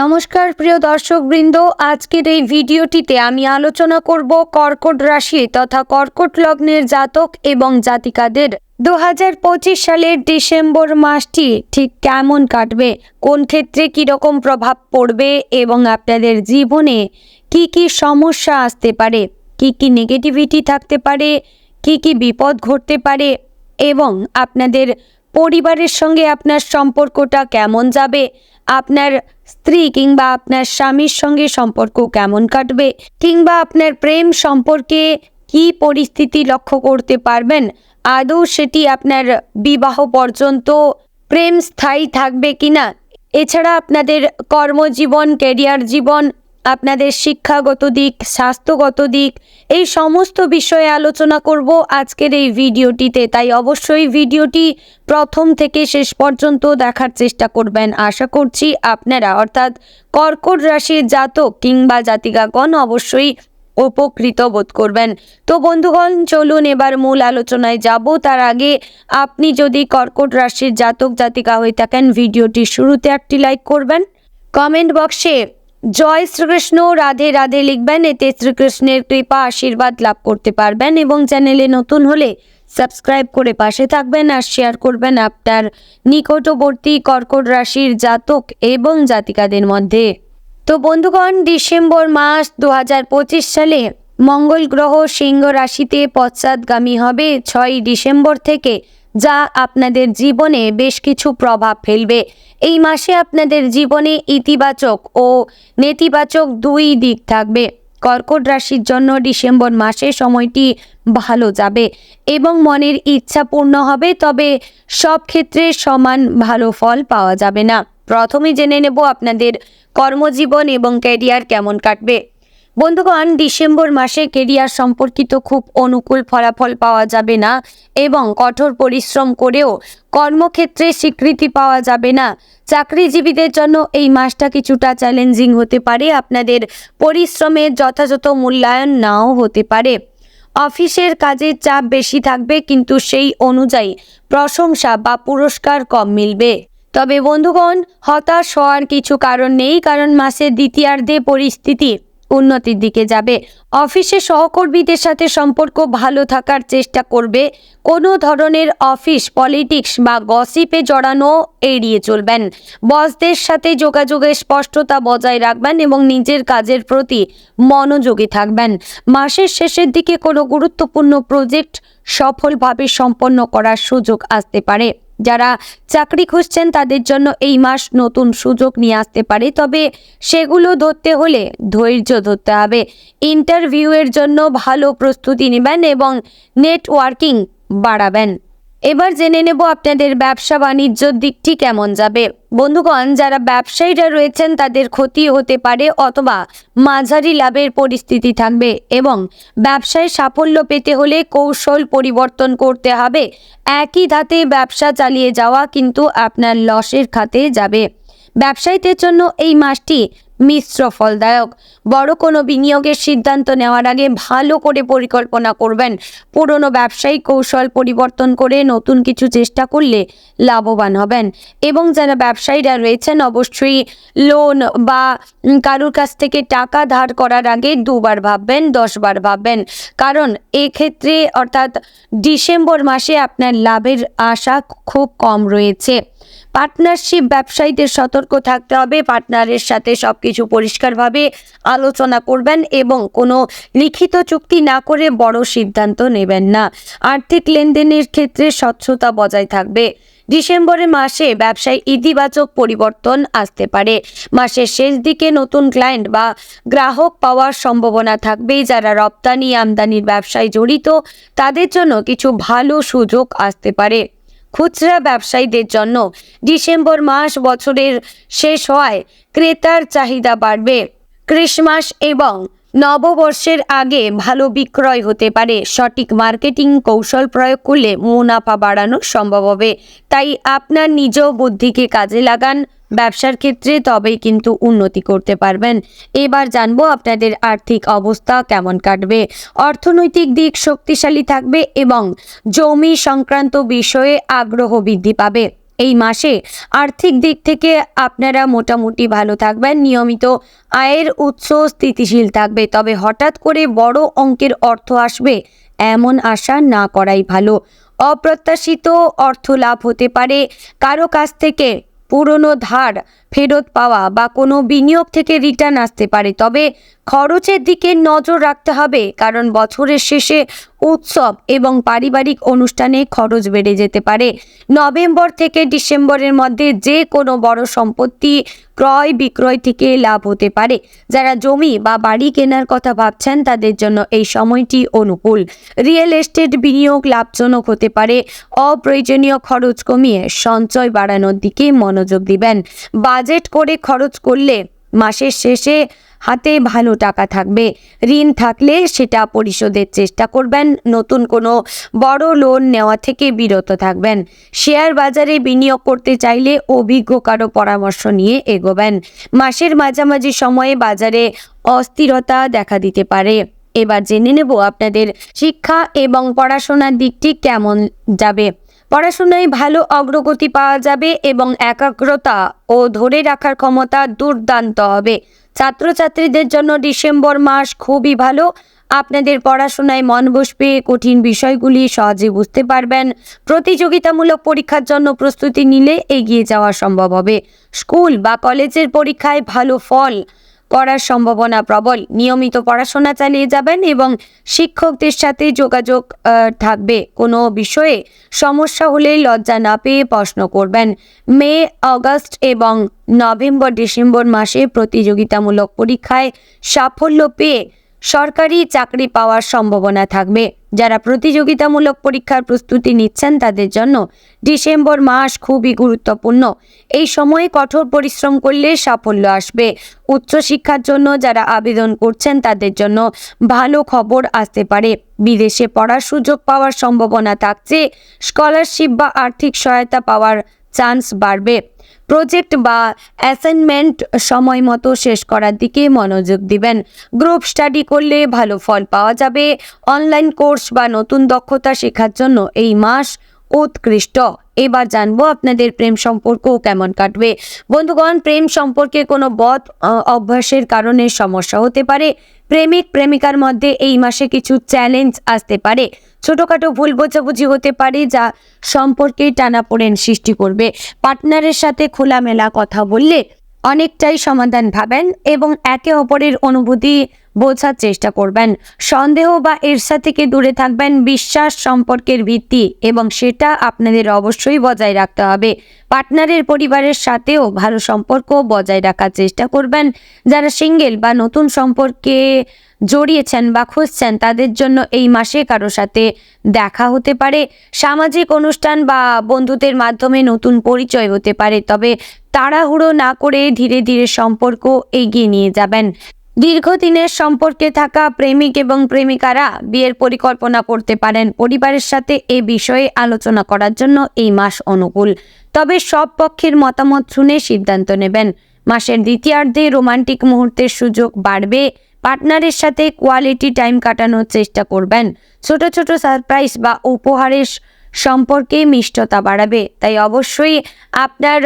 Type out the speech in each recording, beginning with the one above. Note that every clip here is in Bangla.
নমস্কার, প্রিয় দর্শকবৃন্দ। আজকের এই ভিডিওটিতে আমি আলোচনা করব কর্কট রাশি তথা কর্কট লগ্নের জাতক এবং জাতিকাদের। দু হাজার পঁচিশ সালের ডিসেম্বর মাসটি ঠিক কেমন কাটবে? কোন ক্ষেত্রে কীরকম প্রভাব পড়বে? এবং আপনাদের জীবনে কি কি সমস্যা আসতে পারে? কি কি নেগেটিভিটি থাকতে পারে? কি কি বিপদ ঘটতে পারে? এবং আপনাদের পরিবারের সঙ্গে আপনার সম্পর্কটা কেমন যাবে? আপনার স্ত্রী কিংবা আপনার স্বামীর সঙ্গে সম্পর্ক কেমন কাটবে? কিংবা আপনার প্রেম সম্পর্কে কি পরিস্থিতি লক্ষ্য করতে পারবেন? আদৌ সেটি আপনার বিবাহ পর্যন্ত প্রেম স্থায়ী থাকবে কিনা? এছাড়া আপনাদের কর্মজীবন ক্যারিয়ার জীবন আপনাদের শিক্ষাগত দিক, স্বাস্থ্যগত দিক, এই সমস্ত বিষয়ে আলোচনা করব আজকের এই ভিডিওটিতে। তাই অবশ্যই ভিডিওটি প্রথম থেকে শেষ পর্যন্ত দেখার চেষ্টা করবেন। আশা করছি আপনারা, অর্থাৎ কর্কট রাশির জাতক কিংবা জাতিকাগণ অবশ্যই উপকৃত বোধ করবেন। তো বন্ধুগণ, চলুন এবার মূল আলোচনায় যাব। তার আগে আপনি যদি কর্কট রাশির জাতক, জাতিকা হয়ে থাকেন, ভিডিওটি শুরুতে একটি লাইক করবেন। কমেন্ট বক্সে জয় শ্রীকৃষ্ণ, রাধে রাধে লিখবেন। এতে শ্রীকৃষ্ণের কৃপা, আশীর্বাদ লাভ করতে পারবেন এবং চ্যানেলে নতুন হলে সাবস্ক্রাইব করে পাশে থাকবেন আর শেয়ার করবেন আপনার নিকটবর্তী কর্কট রাশির জাতক এবং জাতিকাদের মধ্যে। তো বন্ধুগণ, ডিসেম্বর মাস দু হাজার পঁচিশ সালে মঙ্গল গ্রহ সিংহ রাশিতে পশ্চাৎগামী হবে। ছয় ডিসেম্বর থেকে যা আপনাদের জীবনে বেশ কিছু প্রভাব ফেলবে। এই মাসে আপনাদের জীবনে ইতিবাচক ও নেতিবাচক দুই দিক থাকবে। কর্কট রাশির জন্য ডিসেম্বর মাসে সময়টি ভালো যাবে এবং মনের ইচ্ছা পূর্ণ হবে, তবে সব ক্ষেত্রে সমান ভালো ফল পাওয়া যাবে না। প্রথমে জেনে নেব আপনাদের কর্মজীবন এবং ক্যারিয়ার কেমন কাটবে। বন্ধুগণ, ডিসেম্বর মাসে কেরিয়ার সম্পর্কিত খুব অনুকূল ফলাফল পাওয়া যাবে না এবং কঠোর পরিশ্রম করেও কর্মক্ষেত্রে স্বীকৃতি পাওয়া যাবে না। চাকরিজীবীদের জন্য এই মাসটা কিছুটা চ্যালেঞ্জিং হতে পারে। আপনাদের পরিশ্রমের যথাযথ মূল্যায়ন নাও হতে পারে। অফিসের কাজের চাপ বেশি থাকবে, কিন্তু সেই অনুযায়ী প্রশংসা বা পুরস্কার কম মিলবে। তবে বন্ধুগণ, হতাশ হওয়ার কিছু কারণ নেই, কারণ মাসের দ্বিতীয়ার্ধে পরিস্থিতি উন্নতির দিকে যাবে। অফিসে সহকর্মীদের সাথে সম্পর্ক ভালো থাকার চেষ্টা করবে। কোনো ধরনের অফিস, পলিটিক্স বা গসিপে জড়ানো এড়িয়ে চলবেন। বসদের সাথে যোগাযোগের স্পষ্টতা বজায় রাখবেন এবং নিজের কাজের প্রতি মনোযোগী থাকবেন। মাসের শেষের দিকে কোনো গুরুত্বপূর্ণ প্রজেক্ট সফলভাবে সম্পন্ন করার সুযোগ আসতে পারে। যারা চাকরি খুঁজছেন তাদের জন্য এই মাস নতুন সুযোগ নিয়ে আসতে পারে। তবে সেগুলো ধরতে হলে ধৈর্য ধরতে হবে। ইন্টারভিউয়ের জন্য ভালো প্রস্তুতি নেবেন এবং নেটওয়ার্কিং বাড়াবেন। এবার জেনে নেব আপনাদের ব্যবসা বাণিজ্যর দিকটি কেমন যাবে। বন্ধুগণ, যারা ব্যবসায়ীরা রয়েছেন, তাদের ক্ষতি হতে পারে অথবা মাঝারি লাভের পরিস্থিতি থাকবে এবং ব্যবসায় সাফল্য পেতে হলে কৌশল পরিবর্তন করতে হবে। একই ধাতে ব্যবসা চালিয়ে যাওয়া কিন্তু আপনার লসের খাতে যাবে। ব্যবসায়ীদের জন্য এই মাসটি মিশ্র ফলদায়ক। বড় কোনো বিনিয়োগের সিদ্ধান্ত নেওয়ার আগে ভালো করে পরিকল্পনা করবেন। পুরনো ব্যবসায়িক কৌশল পরিবর্তন করে নতুন কিছু চেষ্টা করলে লাভবান হবেন। এবং যারা ব্যবসায়ীরা রয়েছেন, অবশ্যই লোন বা কারুর কাছ থেকে টাকা ধার করার আগে দুবার ভাববেন, দশবার ভাববেন। কারণ এক্ষেত্রে অর্থাৎ ডিসেম্বর মাসে আপনার লাভের আশা খুব কম রয়েছে। পার্টনারশিপ ব্যবসায়ীদের সতর্ক থাকতে হবে। পার্টনারের সাথে সব কিছু পরিষ্কারভাবে আলোচনা করবেন এবং কোনো লিখিত চুক্তি না করে বড় সিদ্ধান্ত নেবেন না। আর্থিক লেনদেনের ক্ষেত্রে স্বচ্ছতা বজায় থাকবে। ডিসেম্বরের মাসে ব্যবসায় ইতিবাচক পরিবর্তন আসতে পারে। মাসের শেষ দিকে নতুন ক্লায়েন্ট বা গ্রাহক পাওয়ার সম্ভাবনা থাকবে। যারা রপ্তানি আমদানির ব্যবসায় জড়িত, তাদের জন্য কিছু ভালো সুযোগ আসতে পারে। খুচরা ব্যবসায়ীদের জন্য ডিসেম্বর মাস বছরের শেষ হওয়ায় ক্রেতার চাহিদা বাড়বে। ক্রিসমাস এবং নববর্ষের আগে ভালো বিক্রয় হতে পারে। সঠিক মার্কেটিং কৌশল প্রয়োগ করলে মুনাফা বাড়ানো সম্ভব হবে। তাই আপনার নিজ বুদ্ধিকে কাজে লাগান। ব্যবসার ক্ষেত্রে তবেই কিন্তু উন্নতি করতে পারবেন। এবার জানব আপনাদের আর্থিক অবস্থা কেমন কাটবে। অর্থনৈতিক দিক শক্তিশালী থাকবে এবং জমি সংক্রান্ত বিষয়ে আগ্রহ বৃদ্ধি পাবে। এই মাসে আর্থিক দিক থেকে আপনারা মোটামুটি ভালো থাকবেন। নিয়মিত আয়ের উৎস স্থিতিশীল থাকবে। তবে হঠাৎ করে বড় অঙ্কের অর্থ আসবে এমন আশা না করাই ভালো। অপ্রত্যাশিত অর্থ লাভ হতে পারে। কারও কাছ থেকে পুরনো ধার ফেরত পাওয়া বা কোনো বিনিয়োগ থেকে রিটার্ন আসতে পারে। তবে খরচের দিকে নজর রাখতে হবে, কারণ বছরের শেষে উৎসব এবং পারিবারিক অনুষ্ঠানে খরচ বেড়ে যেতে পারে। নভেম্বর থেকে ডিসেম্বরের মধ্যে যে কোনো বড় সম্পত্তি ক্রয় বিক্রয় থেকে লাভ হতে পারে। যারা জমি বা বাড়ি কেনার কথা ভাবছেন, তাদের জন্য এই সময়টি অনুকূল। রিয়েল এস্টেট বিনিয়োগ লাভজনক হতে পারে। অপ্রয়োজনীয় খরচ কমিয়ে সঞ্চয় বাড়ানোর দিকে মনোযোগ দিবেন। বাজেট করে খরচ করলে মাসের শেষে হাতে ভালো টাকা থাকবে। ঋণ থাকলে সেটা পরিশোধের চেষ্টা করবেন। নতুন কোনো বড় লোন নেওয়া থেকে বিরত থাকবেন। শেয়ার বাজারে বিনিয়োগ করতে চাইলে অভিজ্ঞ কারও পরামর্শ নিয়ে এগোবেন। মাসের মাঝামাঝি সময়ে বাজারে অস্থিরতা দেখা দিতে পারে। এবার জেনে নেব আপনাদের শিক্ষা এবং পড়াশোনার দিকটি কেমন যাবে। পড়াশোনায় ভালো অগ্রগতি পাওয়া যাবে এবং একাগ্রতা ও ধরে রাখার ক্ষমতা দুর্দান্ত হবে। ছাত্রছাত্রীদের জন্য ডিসেম্বর মাস খুবই ভালো। আপনাদের পড়াশোনায় মন বসবে, কঠিন বিষয়গুলি সহজে বুঝতে পারবেন। প্রতিযোগিতামূলক পরীক্ষার জন্য প্রস্তুতি নিলে এগিয়ে যাওয়া সম্ভব হবে। স্কুল বা কলেজের পরীক্ষায় ভালো ফল করার সম্ভাবনা প্রবল। নিয়মিত পড়াশোনা চালিয়ে যাবেন এবং শিক্ষকদের সাথে যোগাযোগ থাকবে। কোনো বিষয়ে সমস্যা হলে লজ্জা না পেয়ে প্রশ্ন করবেন। মে, অগস্ট এবং নভেম্বর, ডিসেম্বর মাসে প্রতিযোগিতামূলক পরীক্ষায় সাফল্য পেয়ে সরকারি চাকরি পাওয়ার সম্ভাবনা থাকবে। যারা প্রতিযোগিতামূলক পরীক্ষার প্রস্তুতি নিচ্ছেন তাদের জন্য ডিসেম্বর মাস খুবই গুরুত্বপূর্ণ। এই সময়ে কঠোর পরিশ্রম করলে সাফল্য আসবে। উচ্চশিক্ষার জন্য যারা আবেদন করছেন তাদের জন্য ভালো খবর আসতে পারে। বিদেশে পড়ার সুযোগ পাওয়ার সম্ভাবনা থাকছে। স্কলারশিপ বা আর্থিক সহায়তা পাওয়ার চান্স বাড়বে। প্রজেক্ট বা অ্যাসাইনমেন্ট সময় মতো শেষ করার দিকে মনোযোগ দিবেন। গ্রুপ স্টাডি করলে ভালো ফল পাওয়া যাবে। অনলাইন কোর্স বা নতুন দক্ষতা শেখার জন্য এই মাস উৎকৃষ্ট। এবার জানব আপনাদের প্রেম সম্পর্ক কেমন কাটবে। বন্ধুগণ, প্রেম সম্পর্কে কোনো বদ অভ্যাসের কারণে সমস্যা হতে পারে। প্রেমিক, প্রেমিকার মধ্যে এই মাসে কিছু চ্যালেঞ্জ আসতে পারে। ছোটোখাটো ভুল বোঝাবুঝি হতে পারে যা সম্পর্কে টানাপোড়েন সৃষ্টি করবে। পার্টনারের সাথে খোলামেলা কথা বললে অনেকটাই সমাধান ভাবেন এবং একে অপরের অনুভূতি বোঝার চেষ্টা করবেন। সন্দেহ বা ঈর্ষা থেকে দূরে থাকবেন, বিশ্বাস সম্পর্কের ভিত্তি এবং সেটা আপনাদের অবশ্যই বজায় রাখতে হবে। পার্টনারের পরিবারের সাথেও ভালো সম্পর্ক বজায় রাখার চেষ্টা করবেন। যারা সিঙ্গেল বা নতুন সম্পর্কে জড়িয়েছেন বা খুঁজছেন, তাদের জন্য এই মাসে কারও সাথে দেখা হতে পারে। সামাজিক অনুষ্ঠান বা বন্ধুদের মাধ্যমে নতুন পরিচয় হতে পারে, তবে তাড়াহুড়ো না করে ধীরে ধীরে সম্পর্ক এগিয়ে নিয়ে যাবেন। দীর্ঘদিনের সম্পর্কে থাকা প্রেমিক এবং প্রেমিকারা বিয়ের পরিকল্পনা করতে পারেন পরিবারের সাথে এ বিষয়ে আলোচনা করার জন্য এই মাস অনুকূল। তবে সব পক্ষের মতামত শুনে সিদ্ধান্ত নেবেন। মাসের দ্বিতীয়ার্ধে রোমান্টিক মুহূর্তের সুযোগ বাড়বে। পার্টনারের সাথে কোয়ালিটি টাইম কাটানোর চেষ্টা করবেন। ছোট ছোট সারপ্রাইজ বা উপহারের সম্পর্কে মিষ্টতা বাড়াবে। তাই অবশ্যই আপনার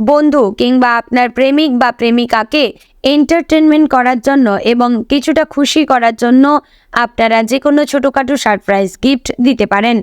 বন্ধু কিংবা আপনার প্রেমিক বা প্রেমিকাকে এন্টারটেনমেন্ট করার জন্য এবং কিছুটা খুশি করার জন্য আপনারা যে কোনো ছোটোখাটো সারপ্রাইজ গিফট দিতে পারেন।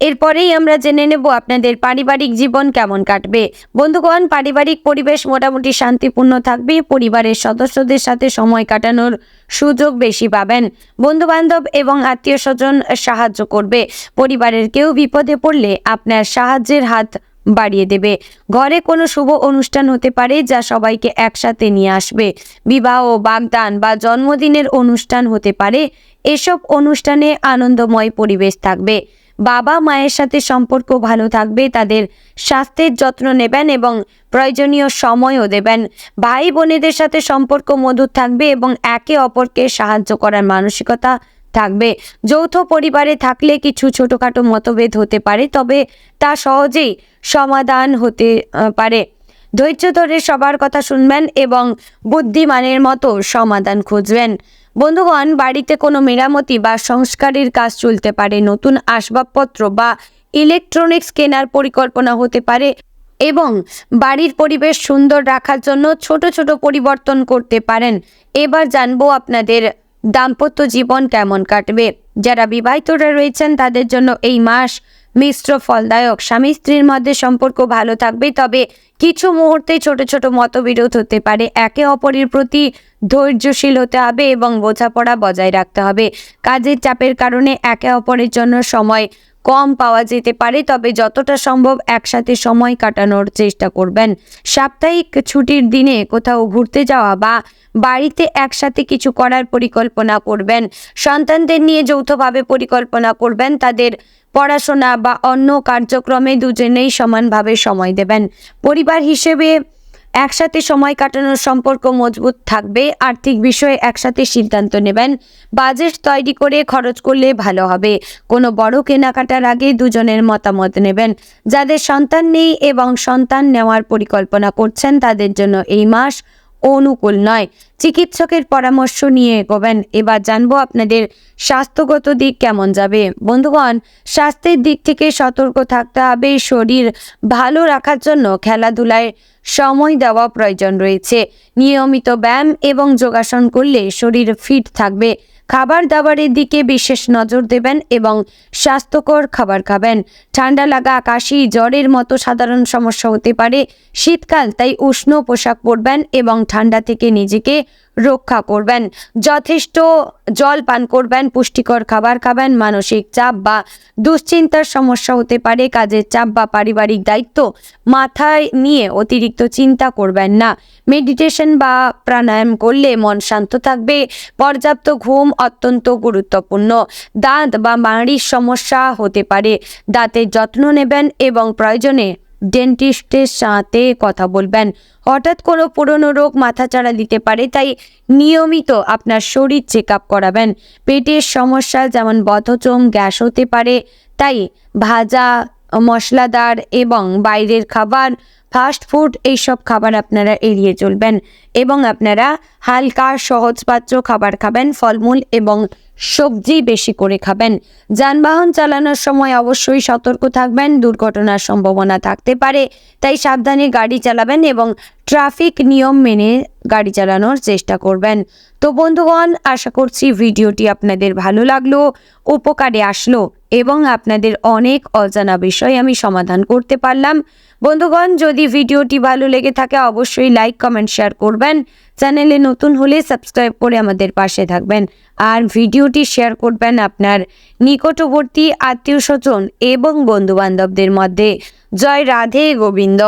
এরপরেই আমরা জেনে নেব আপনাদের পারিবারিক জীবন কেমন কাটবে। বন্ধুগণ, পারিবারিক পরিবেশ মোটামুটি শান্তিপূর্ণ থাকবে, পরিবারের সদস্যদের সাথে সময় কাটানোর সুযোগ বেশি পাবেন। বন্ধু বান্ধব এবং আত্মীয় স্বজন সাহায্য করবে। পরিবারের কেউ বিপদে পড়লে আপনার সাহায্যের হাত বাড়িয়ে দেবে। ঘরে কোনো শুভ অনুষ্ঠান হতে পারে যা সবাইকে একসাথে নিয়ে আসবে। বিবাহ, বাগদান বা জন্মদিনের অনুষ্ঠান হতে পারে। এসব অনুষ্ঠানে আনন্দময় পরিবেশ থাকবে। বাবা মায়ের সাথে সম্পর্ক ভালো থাকবে, তাদের স্বাস্থ্যের যত্ন নেবেন এবং প্রয়োজনীয় সময়ও দেবেন। ভাই বোনেদের সাথে সম্পর্ক মধুর থাকবে এবং একে অপরকে সাহায্য করার মানসিকতা থাকবে। যৌথ পরিবারে থাকলে কিছু ছোটোখাটো মতভেদ হতে পারে, তবে তা সহজেই সমাধান হতে পারে। ধৈর্য ধরে সবার কথা শুনবেন এবং বুদ্ধিমানের মতো সমাধান খুঁজবেন। বন্ধুগণ, বাড়িতে কোনো মেরামতি বা সংস্কারের কাজ চলতে পারে, নতুন আসবাবপত্র বা ইলেকট্রনিক্স কেনার পরিকল্পনা হতে পারে এবং বাড়ির পরিবেশ সুন্দর রাখার জন্য ছোট ছোট পরিবর্তন করতে পারেন। এবার জানব আপনাদের দাম্পত্য জীবন কেমন কাটবে? যারা বিবাহিতরা রয়েছেন, তাদের জন্য এই মাস মিশ্র ফলদায়ক। স্বামী স্ত্রীর মধ্যে সম্পর্ক ভালো থাকবে, তবে কিছু মুহূর্তে ছোট ছোট মতবিরোধ হতে পারে। একে অপরের প্রতি ধৈর্যশীল হতে হবে এবং বোঝাপড়া বজায় রাখতে হবে। কাজের চাপের কারণে একে অপরের জন্য সময় কম পাওয়া যেতে পারে, তবে যতটা সম্ভব একসাথে সময় কাটানোর চেষ্টা করবেন। সাপ্তাহিক ছুটির দিনে কোথাও ঘুরতে যাওয়া বা বাড়িতে একসাথে কিছু করার পরিকল্পনা করবেন। সন্তানদের নিয়ে যৌথভাবে পরিকল্পনা করবেন, তাদের পড়াশোনা বা অন্য কার্যক্রমে দুজনেই সমানভাবে সময় দেবেন। পরিবার হিসেবে একসাথে সময় কাটানোর সম্পর্ক মজবুত থাকবে। আর্থিক বিষয়ে একসাথে সিদ্ধান্ত নেবেন। বাজেট তৈরি করে খরচ করলে ভালো হবে। কোনো বড় কেনাকাটার আগে দুজনের মতামত নেবেন। যাদের সন্তান নেই এবং সন্তান নেওয়ার পরিকল্পনা করছেন, তাদের জন্য এই মাস অনুকূল নয়। চিকিৎসকের পরামর্শ নিয়ে এগোবেন। এবার জানব আপনাদের স্বাস্থ্যগত দিক কেমন যাবে। বন্ধুগণ, স্বাস্থ্যের দিক থেকে সতর্ক থাকতে হবে। শরীর ভালো রাখার জন্য খেলাধুলায় সময় দেওয়া প্রয়োজন রয়েছে। নিয়মিত ব্যায়াম এবং যোগাসন করলে শরীর ফিট থাকবে। খাবার দাবারের দিকে বিশেষ নজর দেবেন এবং স্বাস্থ্যকর খাবার খাবেন। ঠান্ডা লাগা কাশি, জ্বরের মতো সাধারণ সমস্যা হতে পারে। শীতকাল, তাই উষ্ণ পোশাক পরবেন এবং ঠান্ডা থেকে নিজেকে রক্ষা করবেন। যথেষ্ট জল পান করবেন, পুষ্টিকর খাবার খাবেন, মানসিক চাপ বা দুশ্চিন্তার সমস্যা হতে পারে, কাজের চাপ বা পারিবারিক দায়িত্ব মাথায় নিয়ে অতিরিক্ত চিন্তা করবেন না। মেডিটেশন বা প্রাণায়াম করলে মন শান্ত থাকবে, পর্যাপ্ত ঘুম অত্যন্ত গুরুত্বপূর্ণ। দাঁত বা মাড়ির সমস্যা হতে পারে, দাঁতের যত্ন নেবেন এবং প্রয়োজনে ডেন্টিস্টের সাথে কথা বলবেন। হঠাৎ কোনো পুরনো রোগ মাথাচাড়া দিতে পারে, তাই নিয়মিত আপনার শরীর চেক আপ করাবেন। পেটের সমস্যা যেমন বদহজম, গ্যাস হতে পারে, তাই ভাজা, মশলাদার এবং বাইরের খাবার, ফাস্ট ফুড এইসব খাবার আপনারা এড়িয়ে চলবেন এবং আপনারা হালকা সহজপাচ্য খাবার খাবেন, ফলমূল এবং সবজি বেশি করে খাবেন। যানবাহন চালানোর সময় অবশ্যই সতর্ক থাকবেন, দুর্ঘটনার সম্ভাবনা থাকতে পারে। তাই সাবধানে গাড়ি চালাবেন এবং ট্রাফিক নিয়ম মেনে গাড়ি চালানোর চেষ্টা করবেন। তো বন্ধুগণ, আশা করছি ভিডিওটি আপনাদের ভালো লাগল, উপকারে আসলো এবং আপনাদের অনেক অজানা বিষয় আমি সমাধান করতে পারলাম। বন্ধুগণ, যদি ভিডিওটি ভালো লেগে থাকে, অবশ্যই লাইক, কমেন্ট, শেয়ার করবেন। চ্যানেলে নতুন হলে সাবস্ক্রাইব করে আমাদের পাশে থাকবেন। আর ভিডিওটি শেয়ার করবেন আপনার নিকটবর্তী আত্মীয় স্বজন এবং বন্ধু বান্ধবদের মধ্যে। জয় রাধে গোবিন্দ।